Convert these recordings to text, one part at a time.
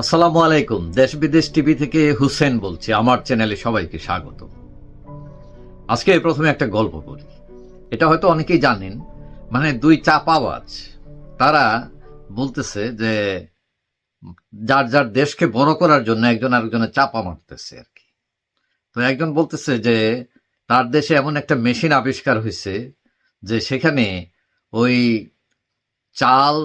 আসসালামু আলাইকুম। দেশ বিদেশ টিভি থেকে হুসেন বলছি। আমার চ্যানেলে সবাইকে স্বাগত। আজকে প্রথমে একটা গল্প বলি এটা হয়তো অনেকেই জানেন মানে দুই চাপ আওয়াজ। তারা বলতেছে যে, যার যার দেশকে বড় করার জন্য একজন আরেকজনের চাপা মারতেছে আর কি। তো একজন বলতেছে যে, তার দেশে এমন একটা মেশিন আবিষ্কার হয়েছে যে সেখানে ওই চাল,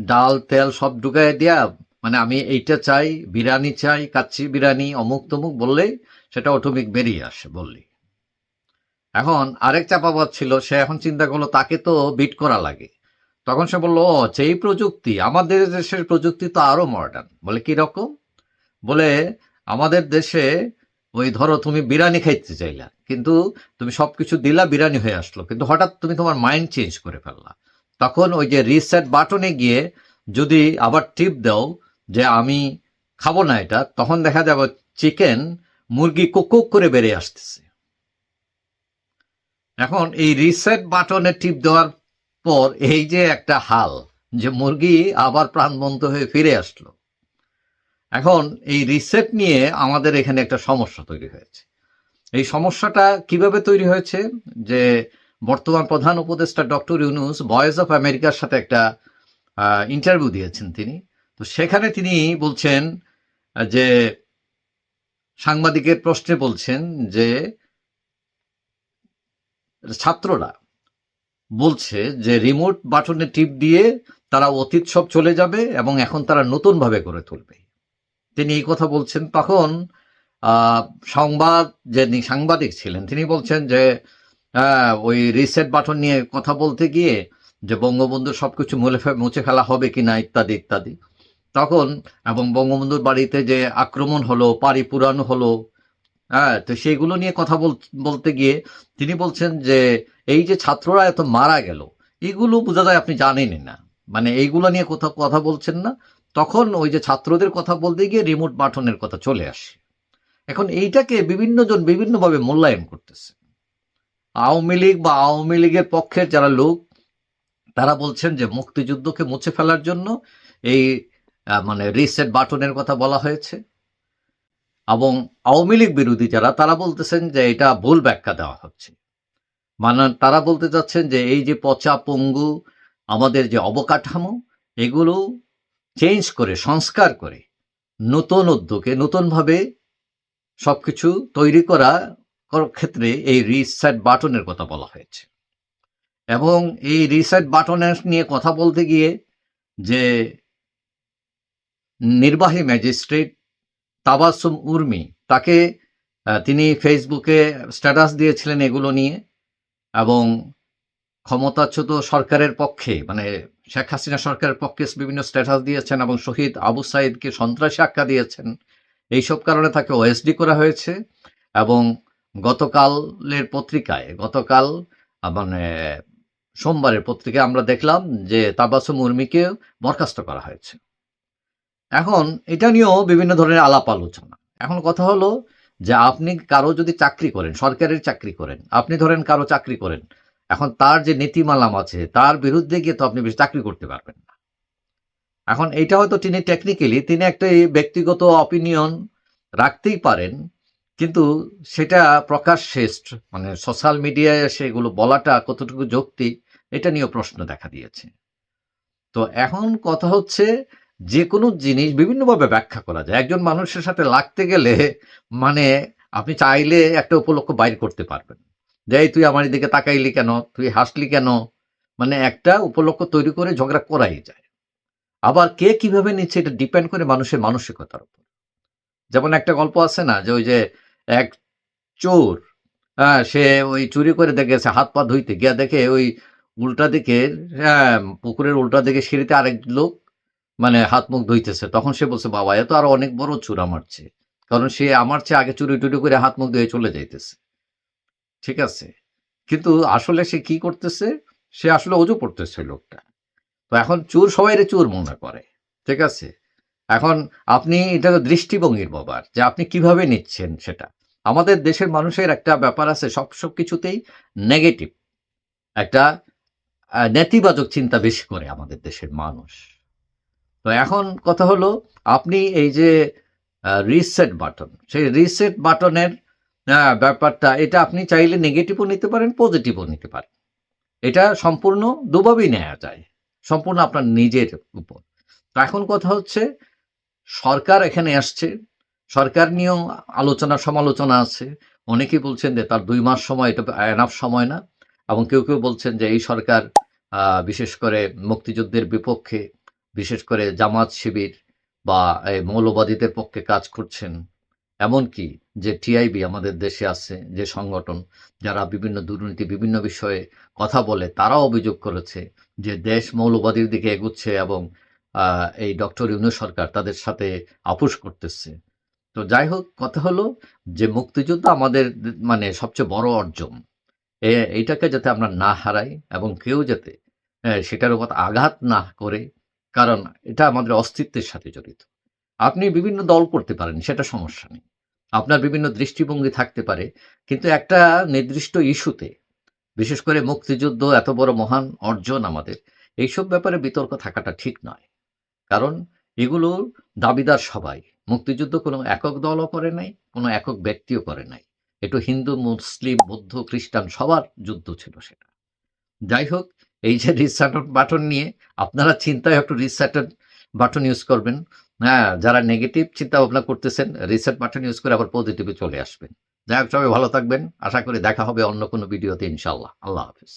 ডাল, তেল সব ঢুকায় দিয়া মানে আমি এইটা চাই, বিরিয়ানি চাই, কাচ্চি বিরিয়ানি, অমুক তমুক বললেই সেটা অটোমিক বেরিয়ে আসে বললি। এখন আরেক চাপাবাদ ছিল, সে এখন চিন্তা করল তাকে তো বিট করা লাগে। তখন সে বলল, ও সেই প্রযুক্তি, আমাদের দেশের প্রযুক্তি তো আরও মডার্ন বলে রকম? বলে, আমাদের দেশে, ওই ধরো তুমি বিরিয়ানি খাইতে চাইলা, কিন্তু তুমি সবকিছু দিলা, বিরিয়ানি হয়ে আসলো। কিন্তু হঠাৎ তুমি তোমার মাইন্ড চেঞ্জ করে ফেললা। তখন ওই যে রিসেট বাটনে গিয়ে যদি আবার টিপ দাও যে আমি খাব না এটা, তখন দেখা যাবে চিকেন মুরগি কুকুক করে বেড়ে আসতেছে। এখন এই রিসেট বাটনে টিপ দেওয়ার পর এই যে একটা হাল, যে মুরগি আবার প্রাণবন্ত হয়ে ফিরে আসলো। এখন এই রিসেট নিয়ে আমাদের এখানে একটা সমস্যা তৈরি হয়েছে। এই সমস্যাটা কীভাবে তৈরি হয়েছে? যে বর্তমান প্রধান উপদেষ্টা ডক্টর ইউনুস ভয়েস অফ আমেরিকার সাথে একটা ইন্টারভিউ দিয়েছেন তিনি। তো সেখানে তিনি বলছেন, যে সাংবাদিকের প্রশ্নে বলছেন যে ছাত্ররা বলছে যে রিমোট বাটনে টিপ দিয়ে তারা অতীত সব চলে যাবে এবং এখন তারা নতুনভাবে করে তুলবে। তিনি এই কথা বলছেন তখন সংবাদ, যে সাংবাদিক ছিলেন, তিনি বলছেন যে ওই রিসেট বাটন নিয়ে কথা বলতে গিয়ে যে বঙ্গবন্ধু সবকিছু মুছে ফেলা হবে কিনা ইত্যাদি ইত্যাদি। তখন এবং বঙ্গবন্ধুর বাড়িতে যে আক্রমণ হলো পারি পুরানো হলো হ্যাঁ তো সেইগুলো নিয়ে কথা বল- বলতে গিয়ে তিনি বলছেন যে এই যে ছাত্ররা এত মারা গেল, এগুলো বোঝা যায় আপনি জানেনই না। মানে এইগুলো নিয়ে কোথাও কথা বলছেন না, তখন ওই যে ছাত্রদের কথা বলতে গিয়ে রিমোট বাটনের কথা চলে আসে। এখন এইটাকে বিভিন্ন জন বিভিন্নভাবে মূল্যায়ন করতেছে। আওয়ামী লীগ বা আওয়ামী লীগের পক্ষের যারা লোক, তারা বলছেন যে মুক্তিযুদ্ধকে মুছে ফেলার জন্য এই মানে রিসেট বাটনের কথা বলা হয়েছে। এবং আওয়ামী লীগ বিরোধী যারা, তারা বলতেছেন যে এটা ভুল ব্যাখ্যা দেওয়া হচ্ছে। মানে তারা বলতে চাচ্ছেন যে এই যে পচা পঙ্গু, আমাদের যে অবকাঠামো, এগুলো চেঞ্জ করে, সংস্কার করে, নতুন উদ্যোগে, নতুনভাবে সবকিছু তৈরি করা ক্ষেত্রে এই রিসেট বাটনের কথা বলা হয়েছে। এবং এই রিসেট বাটনের নিয়ে কথা বলতে গিয়ে যে নির্বাহী ম্যাজিস্ট্রেট তাবাসুম উর্মি, তাকে তিনি ফেসবুকে স্ট্যাটাস দিয়েছিলেন এগুলো নিয়ে, এবং ক্ষমতাচ্যুত সরকারের পক্ষে মানে শেখ হাসিনা সরকারের পক্ষে বিভিন্ন স্ট্যাটাস দিয়েছেন এবং শহীদ আবু সাইদকে সন্ত্রাসী আখ্যা দিয়েছেন। এইসব কারণে তাকে ওএসডি করা হয়েছে এবং গতকালের পত্রিকায়, গতকাল মানে সোমবারের পত্রিকায় আমরা দেখলাম যে তাবাসুম উর্মিকে বরখাস্ত করা হয়েছে। এখন এটা নিয়েও বিভিন্ন ধরনের আলাপ আলোচনা। এখন কথা হলো যে আপনি কারও যদি চাকরি করেন, সরকারের চাকরি করেন, আপনি ধরেন কারও চাকরি করেন, এখন তার যে নীতিমালাম আছে, তার বিরুদ্ধে গিয়ে তো আপনি বেশি চাকরি করতে পারবেন না। এখন এটা হয়তো তিনি টেকনিক্যালি তিনি একটা ব্যক্তিগত অপিনিয়ন রাখতেই পারেন, কিন্তু সেটা প্রকাশ শ্রেষ্ঠ মানে সোশ্যাল মিডিয়ায় সেগুলো বলাটা কতটুকু যৌক্তিক, এটা নিয়েও প্রশ্ন দেখা দিয়েছে। তো এখন কথা হচ্ছে যে কোনো জিনিস বিভিন্নভাবে ব্যাখ্যা করা যায়। একজন মানুষের সাথে লাগতে গেলে মানে আপনি চাইলে একটা উপলক্ষ বাইর করতে পারবেন। যে, এই তুই আমার দিকে তাকাইলি কেন? তুই হাসলি কেন? মানে একটা উপলক্ষ তৈরি করে ঝগড়া করাই যায়। আবার কে কীভাবে নিচ্ছে এটা ডিপেন্ড করে মানুষের মানসিকতার উপর। যেমন একটা গল্প আছে না, যে ওই যে এক চোর হ্যাঁ সে ওই চুরি করে দেখেছে হাত পা ধুইতে গিয়া দেখে ওই উল্টা দিকে হ্যাঁ পুকুরের উল্টা দিকে সিঁড়িতে আরেক লোক মানে হাত মুখ ধুইতেছে, তখন সে বলছে, বাবা, এ তো আরও অনেক বড় চুর আমার চেয়ে। কারণ সে আমার চেয়ে আগে চুরি টুরি করে হাত মুখ ধুয়ে চলে যাইতেছে। ঠিক আছে? কিন্তু আসলে সে কি করতেছে? সে আসলে অজু পড়তেছে লোকটা। তো এখন চুর সবাই চুর মনে করে। ঠিক আছে? এখন আপনি, এটা তো দৃষ্টিভঙ্গির ব্যাপার যে আপনি কীভাবে নিচ্ছেন সেটা। আমাদের দেশের মানুষের একটা ব্যাপার আছে, সব সব কিছুতেই নেগেটিভ একটা নেতিবাচক চিন্তা বেশি করে আমাদের দেশের মানুষ। তো এখন কথা হলো, আপনি এই যে রিসেট বাটন সেই রিসেট বাটনের ব্যাপারটা, এটা আপনি চাইলে নেগেটিভও নিতে পারেন পজিটিভও নিতে পারেন। এটা সম্পূর্ণ দুভাবেই নেওয়া যায়, সম্পূর্ণ আপনার নিজের উপর। তো এখন কথা হচ্ছে, সরকার এখানে আসছে, সরকার নিয়েও আলোচনা, সমালোচনা আছে। অনেকেই বলছেন যে তার দুই মাস সময়, এটা এনাফ সময় না। এবং কেউ কেউ বলছেন যে এই সরকার বিশেষ করে মুক্তিযুদ্ধের বিপক্ষে বিশেষ করে জামাত শিবির বা মৌলবাদীদের পক্ষে কাজ করছেন এমনকি যে টিআইবি আমাদের দেশে আছে, যে সংগঠন যারা বিভিন্ন দুর্নীতি, বিভিন্ন বিষয়ে কথা বলে, তারাও অভিযোগ করেছে যে দেশ মৌলবাদীর দিকে এগুচ্ছে এবং এই ডক্টর ইউনু সরকার তাদের সাথে আপোষ করতেছে। তো যাই হোক, কথা হলো যে মুক্তিযুদ্ধ আমাদের মানে সবচেয়ে বড় অর্জন। এ- এইটাকে যাতে আমরা না হারাই এবং কেউ যাতে সেটার উপর আঘাত না করে কারণ এটা আমাদের অস্তিত্বের সাথে জড়িত। আপনি বিভিন্ন দল করতে পারেন, সেটা সমস্যা নেই। আপনার বিভিন্ন দৃষ্টিভঙ্গি থাকতে পারে, কিন্তু একটা নির্দিষ্ট ইস্যুতে, বিশেষ করে মুক্তিযুদ্ধ, এত বড় মহান অর্জন আমাদের, এইসব ব্যাপারে বিতর্ক থাকাটা ঠিক নয়। কারণ এগুলোর দাবিদার সবাই। মুক্তিযুদ্ধ কোনো একক দলও করে নাই, কোনো একক ব্যক্তিও করে নাই। একটু হিন্দু, মুসলিম, বৌদ্ধ, খ্রিস্টান সবার যুদ্ধ ছিল সেটা। যাই হোক এই যে রিসার্ট বাটন নিয়ে আপনারা চিন্তায় একটু রিসার্ট বাটন ইউজ করবেন। হ্যাঁ যারা নেগেটিভ চিন্তা ভাবনা করতেছেন রিসার্ট বাটন ইউজ করে আবার পজিটিভে চলে আসবেন। যাই হোক সবাই ভালো থাকবেন। আশা করি দেখা হবে অন্য কোনো ভিডিওতে ইনশাল্লাহ আল্লাহ হাফিজ।